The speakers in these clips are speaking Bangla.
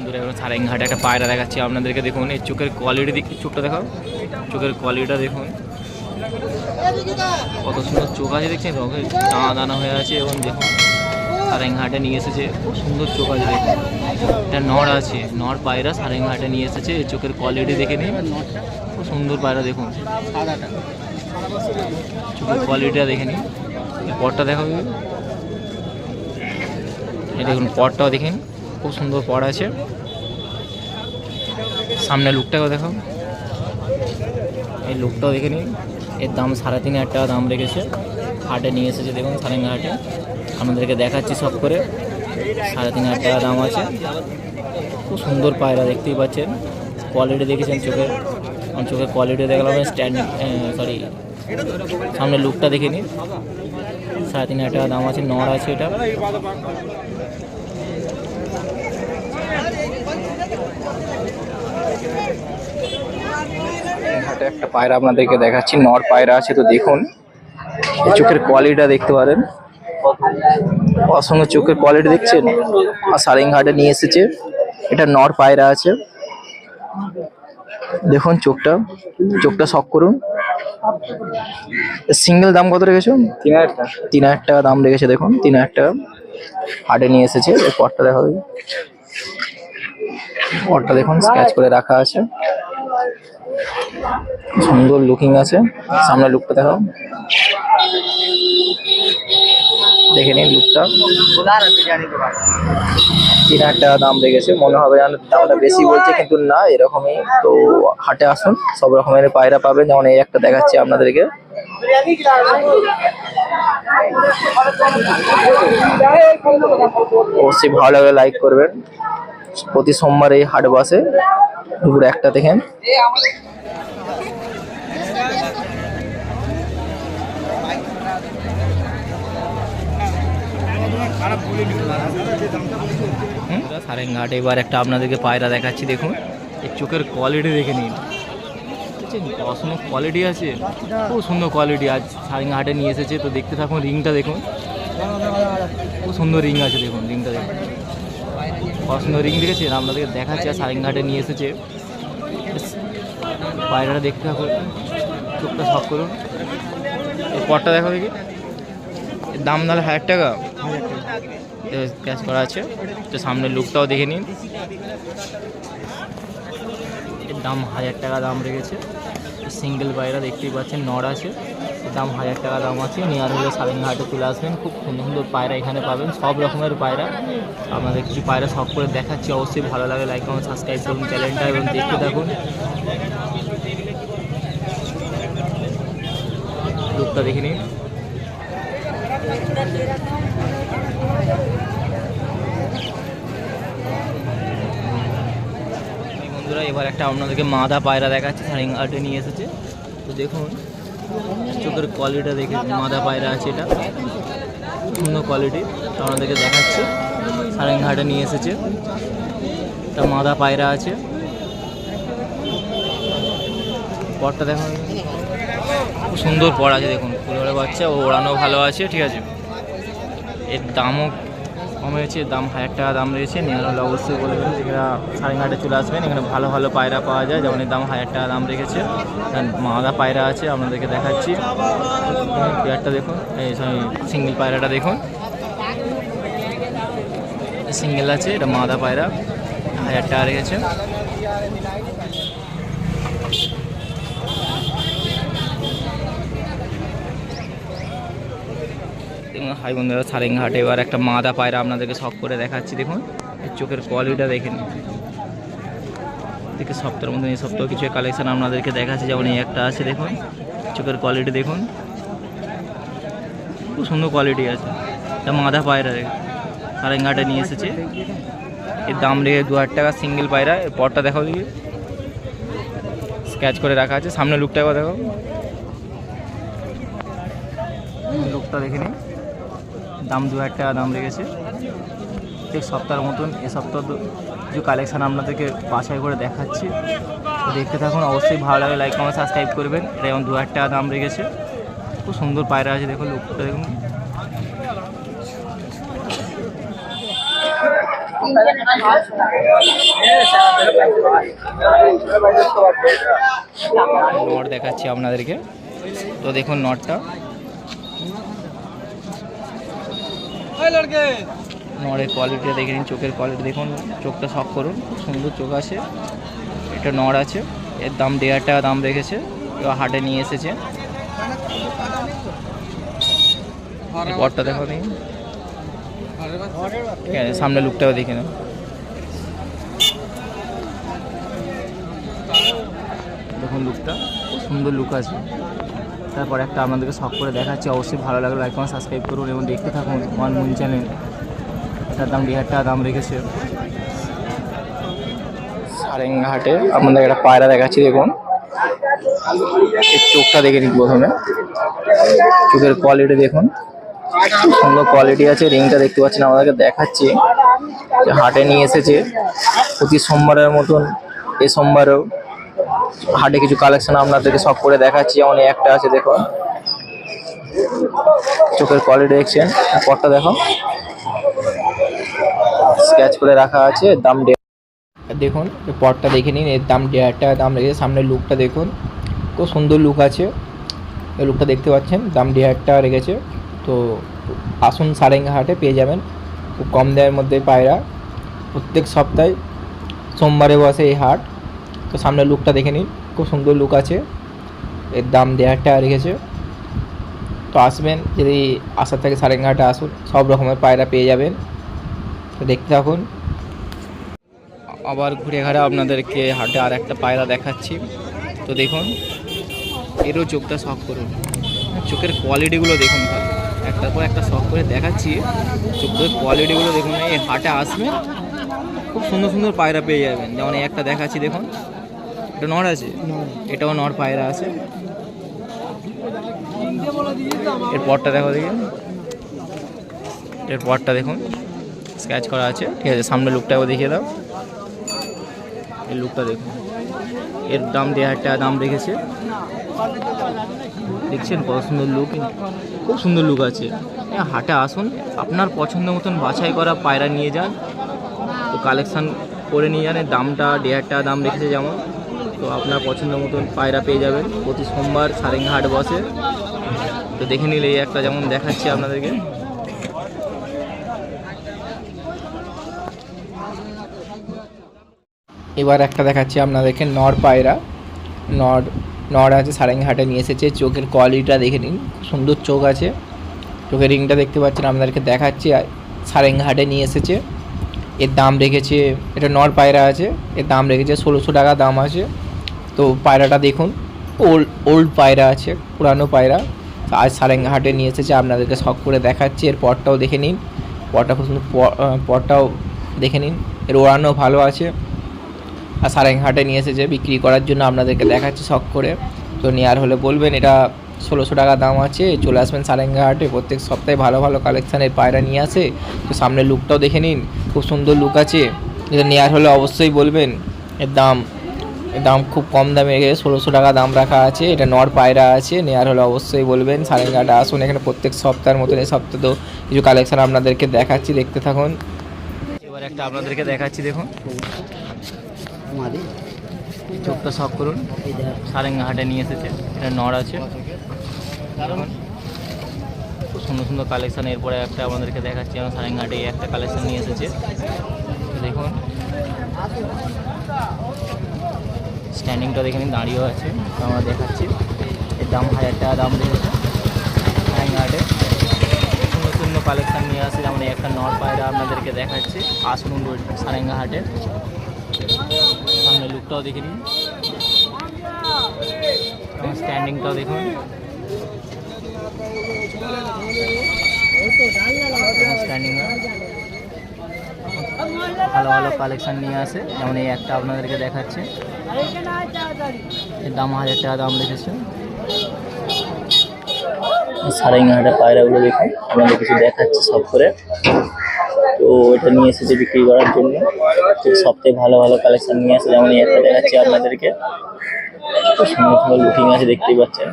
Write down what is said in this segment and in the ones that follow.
বন্ধুরা এবার সারেঙ্ঘাটে একটা পায়রা দেখাচ্ছি। আপনাদেরকে দেখুন, এই চোখের কোয়ালিটি দিক চোখটা দেখাও। চোখের কোয়ালিটিটা দেখুন। কত সুন্দর চোখ আছে, দেখছেন? রঙের দানা দানা হয়ে আছে এবং দেখুন সারেঙ্ঘাটে নিয়ে এসেছে, খুব সুন্দর চোখ আছে, দেখুন। এটা নর আছে, নর পায়রা সারেঙ্ঘাটে নিয়ে এসেছে, এই চোখের কোয়ালিটি দেখে নিন। খুব সুন্দর পায়রা, দেখুন। চোখের কোয়ালিটিটা দেখে নিন। পটটা দেখাবে দেখুন, পটটাও দেখেন খুব সুন্দর পট আছে। সামনে লুকটাও দেখো। এই লুকটাও দেখে নিন। এর দাম সাড়ে তিন হাজার টাকা দাম রেখেছে। হাটে নিয়ে এসেছে দেখুন সারেঙ্গা হাটে। আপনাদেরকে দেখাচ্ছি সব করে। সাড়ে তিন হাজার টাকা দাম আছে। খুব সুন্দর পায়রা দেখতেই পাচ্ছেন। কোয়ালিটি দেখেছেন চোখের আমার চোখের কোয়ালিটি দেখলাম স্ট্যান্ড সরি সামনে লুকটা দেখে নিন। সাড়ে তিন হাজার টাকা দাম আছে, নর আছে এটা। হাটে একটা পায়রা আপনাদেরকে দেখাচ্ছি নর পায়রা আছে তো দেখুন। এই চোখের কোয়ালিটিটা দেখতে পারেন। অসংখ্য চোখের কোয়ালিটি দেখছেন? আর সারেংঘাটে নিয়ে এসেছে। এটা নর পায়রা আছে। দেখুন চোখটা চোখটা শখ করুন। সিঙ্গেল দাম কত রেখেছো? তিন হাজার টাকা। তিন হাজার টাকা দাম রেখেছে দেখুন তিন হাজার টাকা। হাটে নিয়ে এসেছে এই পটটা দেখা হবে দেখুন স্ক্যাচ করে রাখা আছে। সুন্দর লুকিং আছে। সামনে লুকটা দেখাও। দেখে নিন লুকটা তিন হাজার টাকা দাম রেখেছে মনে হবে যেন দামটা বেশি বলছে, কিন্তু না, এরকমই। তো হাটে আসুন, সব রকমের পায়রা পাবেন। যেমন এই একটা দেখাচ্ছি আপনাদেরকে। অবশ্যই ভালো লাগলে লাইক করবেন। প্রতি সোমবার এই হাট বসে, দুপুর একটা দেখেন। সারেঙ্ঘাট এবার একটা আপনাদেরকে পায়রা দেখাচ্ছি, দেখুন। এই চোখের কোয়ালিটি দেখে নিন। অসম কোয়ালিটি আছে? খুব সুন্দর কোয়ালিটি আজ সারেঙ্ঘাটে নিয়ে এসেছে, তো দেখতে থাকুন, রিংটা দেখুন। খুব সুন্দর রিং আছে, দেখুন, রিংটা। সুন্দর রিং দেখেছেন আপনাদেরকে দেখাচ্ছে, আর সারেঙ্ঘাটে নিয়ে এসেছে। পায়রাটা দেখতে থাকুন, চোখটা শখ করুন। এই পটটা দেখো দেখি। দাম তাহলে হাজার টাকা? ক্যাশ করা আছে। তো সামনে লুকটাও দেখে নিন। দাম হাজার টাকা দাম রেখেছে। সিঙ্গেল পায়রা দেখতেই পাচ্ছেন, নড় আছে। দাম হাজার টাকা দাম আছে। নিয়ার হলে সারেঙ্গাহাটে চলে আসবেন। খুব সুন্দর সুন্দর পায়রা এখানে পাবেন। সব রকমের পায়রা। আপনাদের কিছু পায়রা শখ করে দেখাচ্ছি। অবশ্যই ভালো লাগে। লাইক কমেন্ট সাবস্ক্রাইব করুন চ্যানেলটা এবং দেখতে থাকুন। লুকটা দেখে নিন। বন্ধুরা, এবার একটা আপনাদেরকে মাদা পায়রা দেখাচ্ছে। সারেঙ্গাহাটে নিয়ে এসেছে। তো দেখুন। চোখের কোয়ালিটিটা দেখে মাদা পায়রা আছে এটা। সুন্দর কোয়ালিটি আপনাদেরকে দেখাচ্ছে। সারেঙ্গাহাটে নিয়ে এসেছে। একটা মাদা পায়রা আছে। পরটা দেখুন খুব সুন্দর পর আছে, দেখুন। ফুলের বাচ্চা, ও ওড়ানো ভালো আছে, ঠিক আছে। এর দামও কমেছে দাম হাজার টাকা দাম রয়েছে নেওয়ার হলে অবশ্যই বলবেন সাড়ে সারেঙ্গাটে চলে আসবেন, এখানে ভালো ভালো পায়রা পাওয়া যায়, যেমন দাম হাজার টাকা দাম রেখেছে। মাদা পায়রা আছে, আপনাদেরকে দেখাচ্ছি। পেয়ারটা দেখুন, এই সিঙ্গেল পায়রাটা দেখুন। সিঙ্গেল আছে, এটা মাদা পায়রা, হাজার টাকা রেখেছে। হাই বন্ধুরা, সারেঙ্গাহাটে। এবার একটা মাদা পায়রা আপনাদেরকে শখ করে দেখাচ্ছি, দেখুন। এর চোখের কোয়ালিটিটা দেখে সপ্তাহের মধ্যে এই সপ্তাহ কিছু কালেকশন আপনাদেরকে দেখাচ্ছি, যেমন এই একটা আছে, দেখুন। চোখের কোয়ালিটি দেখুন। খুব সুন্দর কোয়ালিটি আছে। এটা মাদা পায়রা সারেঙ্গাহাটে নিয়ে এসেছে। এর দাম রেখে দু হাজার টাকা সিঙ্গেল পায়রা। এর পরটা দেখাও দিকে স্ক্যাচ করে রাখা আছে। সামনে লুকটা দেখো লুকটা দেখে নিন। দাম দু হাজার টাকা দাম রেখেছে প্রত্যেক সপ্তাহের মতন, এ সপ্তাহ কিছু কালেকশান আপনাদেরকে বাছাই করে দেখাচ্ছি। দেখতে থাকুন, অবশ্যই ভালো লাগে লাইক কমেন্ট সাবস্ক্রাইব করবেন। এটা যেমন দু হাজার টাকা দাম রেখেছে খুব সুন্দর পায়রা আছে, দেখুন লোকটা দেখুন। নট দেখাচ্ছি আপনাদেরকে। তো দেখুন নটটা নড়ের কোয়ালিটিটা দেখে নিন, চোখের কোয়ালিটি দেখুন, চোখটা শখ করুন, সুন্দর চোখ আছে, এটা নড় আছে, এর দাম দেড় টাকা দাম রেখেছে, এবার হাটে নিয়ে এসেছে। পরটা দেখো দেখি। ঠিক আছে সামনে লুকটাও দেখে নাও। দেখুন লুকটা সুন্দর লুক আছে। তারপর একটা আপনাদেরকে শখ করে দেখাচ্ছি। অবশ্যই ভালো লাগল লাইক কমেন্ট সাবস্ক্রাইব করুন এবং দেখতে থাকুন ওয়ান মুন চ্যানেল এটার দাম দেড় টাকা দাম রেখেছে। সারেঙ্গাহাটে আপনাদের একটা পায়রা দেখাচ্ছি, দেখুন। চোখটা দেখে নিন প্রথমে। চোখের কোয়ালিটি দেখুন। খুব সুন্দর কোয়ালিটি আছে রিংটা দেখতে পাচ্ছেন, আমাদেরকে দেখাচ্ছি। যে হাটে নিয়ে এসেছে, প্রতি সোমবারের মতন, এ সোমবারেও। হাটে কিছু কালেকশন আপনাদেরকে সব করে দেখাচ্ছি। যেমন একটা আছে দেখুন চোখের কোয়ালিটি দেখছেন। পরটা দেখো। স্ক্যাচ করে রাখা আছে। দাম দেখুন পটটা দেখে নিন, এর দাম দেড় টাকা দাম রেখেছে। সামনের লুকটা দেখুন। খুব সুন্দর লুক আছে। এই লুকটা দেখতে পাচ্ছেন, দাম দেড় টাকা রেখেছে। তো আসুন সারেঙ্গা হাটে, পেয়ে যাবেন। খুব কম দামের মধ্যে পায়রা। প্রত্যেক সপ্তাহে সোমবারে বসে এই হাট। তো সামনের লুকটা দেখে নিন। খুব সুন্দর লুক আছে। এর দাম দেড় হাজার টাকা রেখেছে। তো আসবেন, যদি আসার থেকে সাড়ে এগারোটা আসুন। সব রকমের পায়রা পেয়ে যাবেন। তো দেখতে থাকুন। আবার ঘুরে ঘাড়ে আপনাদেরকে হাটে আর একটা পায়রা দেখাচ্ছি। তো দেখুন, এরও চোখটা শখ করুন। চোখের কোয়ালিটিগুলো দেখুন ভালো একটার পর একটা শখ করে দেখাচ্ছি। চোখের কোয়ালিটিগুলো দেখুন। এই হাটে আসবেন, খুব সুন্দর সুন্দর পায়রা পেয়ে যাবেন। যেমন এই একটা দেখাচ্ছি, দেখুন। এটা নড় আছে? এটাও নড়, পায়রা আছে। এর পরটা দেখো দেখি। এর পরটা দেখুন। স্ক্যাচ করা আছে। ঠিক আছে সামনে লুকটাও দেখিয়ে দাও। এই লুকটা দেখুন। এর দাম দেড় হাজার টাকা দাম রেখেছে। দেখছেন কত সুন্দর লুক খুব সুন্দর লুক আছে। এ হাটে আসুন। আপনার পছন্দ মতন বাছাই করা পায়রা নিয়ে যান। তো কালেকশান করে নিয়ে যান। এর দামটা দেড় হাজার টাকা দাম রেখেছে যেমন। তো আপনার পছন্দ মতন পায়রা পেয়ে যাবেন। প্রতি সোমবার সারেঙ্গা হাট বসে। তো দেখে নিলে এই একটা যেমন দেখাচ্ছি আপনাদেরকে। এবার একটা দেখাচ্ছি আপনাদেরকে নর পায়রা। নর নর আছে সারেঙ্গাহাটে নিয়ে এসেছে। চোখের কোয়ালিটিটা দেখে নিন। সুন্দর চোখ আছে। চোখের রিংটা দেখতে পাচ্ছেন আপনাদেরকে দেখাচ্ছি। সারেঙ্গাহাটে নিয়ে এসেছে। এর দাম রেখেছে, এটা নর পায়রা আছে। এর দাম রেখেছে ষোলোশো টাকা দাম আছে। তো পায়রাটা দেখুন ওল্ড ওল্ড পায়রা আছে পুরানো পায়রা। আজ সারেঙ্গাহাটে নিয়ে এসেছে আপনাদেরকে শখ করে দেখাচ্ছি এর পরটাও দেখে নিন। পরটা খুব সুন্দর প- আহ, পরটাও দেখে নিন এর ওড়ানো ভালো আছে। আর সারেংহাটে নিয়ে এসেছে বিক্রি করার জন্য আপনাদেরকে দেখাচ্ছি শখ করে। তো নেওয়ার হলে বলবেন এটা ষোলোশো টাকা দাম আছে চলে আসবেন সারেঙ্গাহাটে প্রত্যেক সপ্তাহে ভালো ভালো কালেকশানের পায়রা নিয়ে আসে। তো সামনের লুকটাও দেখে নিন খুব সুন্দর লুক আছে। এটা নেওয়ার হলে অবশ্যই বলবেন এর দাম দাম খুব কম দামে ষোলোশো টাকা দাম রাখা আছে। এটা নর পায়রা আছে নেওয়ার হলে অবশ্যই বলবেন। সারেঙ্গাহাটে আসুন, এখানে প্রত্যেক সপ্তাহের মতন এই সপ্তাহ তো কিছু কালেকশান আপনাদেরকে দেখাচ্ছি, দেখতে থাকুন। এবার একটা আপনাদেরকে দেখাচ্ছি, দেখুন। চোখটা শখ করুন। সারেঙ্গা হাটে নিয়ে এসেছে, এটা নড় আছে। খুব সুন্দর সুন্দর কালেকশান এরপরে একটা আমাদেরকে দেখাচ্ছি, আমার সারেঙ্গা হাটে একটা কালেকশান নিয়ে এসেছে। দেখুন। স্ট্যান্ডিংটা দেখে নিন, দাঁড়িয়েও আছে আমরা দেখাচ্ছি। এর দাম হাজার টাকা দাম সারেঙ্গা হাটে সুন্দর সুন্দর কালেকশান নিয়ে আসে, যেমন একটা নর পায়রা আপনাদেরকে দেখাচ্ছি আসুন সারেঙ্গা হাটে সামনে লুকটাও দেখে নিন। আমার স্ট্যান্ডিংটাও দেখুন। স্ট্যান্ডিং ভালো ভালো কালেকশন নিয়ে আসে, যেমন এই একটা আপনাদেরকে দেখাচ্ছে। এর দাম হাজার টাকা দাম রেখেছে। সারেঙ্গাহাটের পায়রাগুলো দেখুন, আপনাদের কিছু দেখাচ্ছে সব করে। তো এটা নিয়ে এসেছে বিক্রি করার জন্য। তো সবথেকে ভালো ভালো কালেকশন নিয়ে আসে যেমন একটা দেখাচ্ছি আপনাদেরকে। সুন্দর সুন্দর লুকিং আছে, দেখতেই পাচ্ছেন।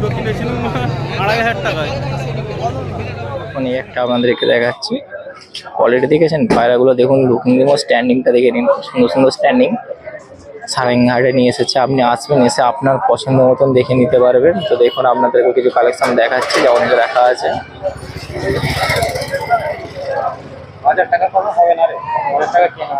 দুটো কিনেছিলাম আড়াই হাজার টাকায়। এখন একটা আপনাদেরকে দেখাচ্ছি। কোয়ালিটি দেখেছেন? পায়রাগুলো দেখুন লুকিং এবং স্ট্যান্ডিংটা দেখে নিন। সুন্দর সুন্দর স্ট্যান্ডিং সারেঙ্গাহাটে নিয়ে এসেছে। আপনি আসবেন এসে আপনার পছন্দ মতন দেখে নিতে পারবেন। তো দেখুন আপনাদেরকে কিছু কালেকশন দেখাচ্ছি যেমন রাখা আছে। হাজার টাকা হবে না রে। হাজার টাকা কেনা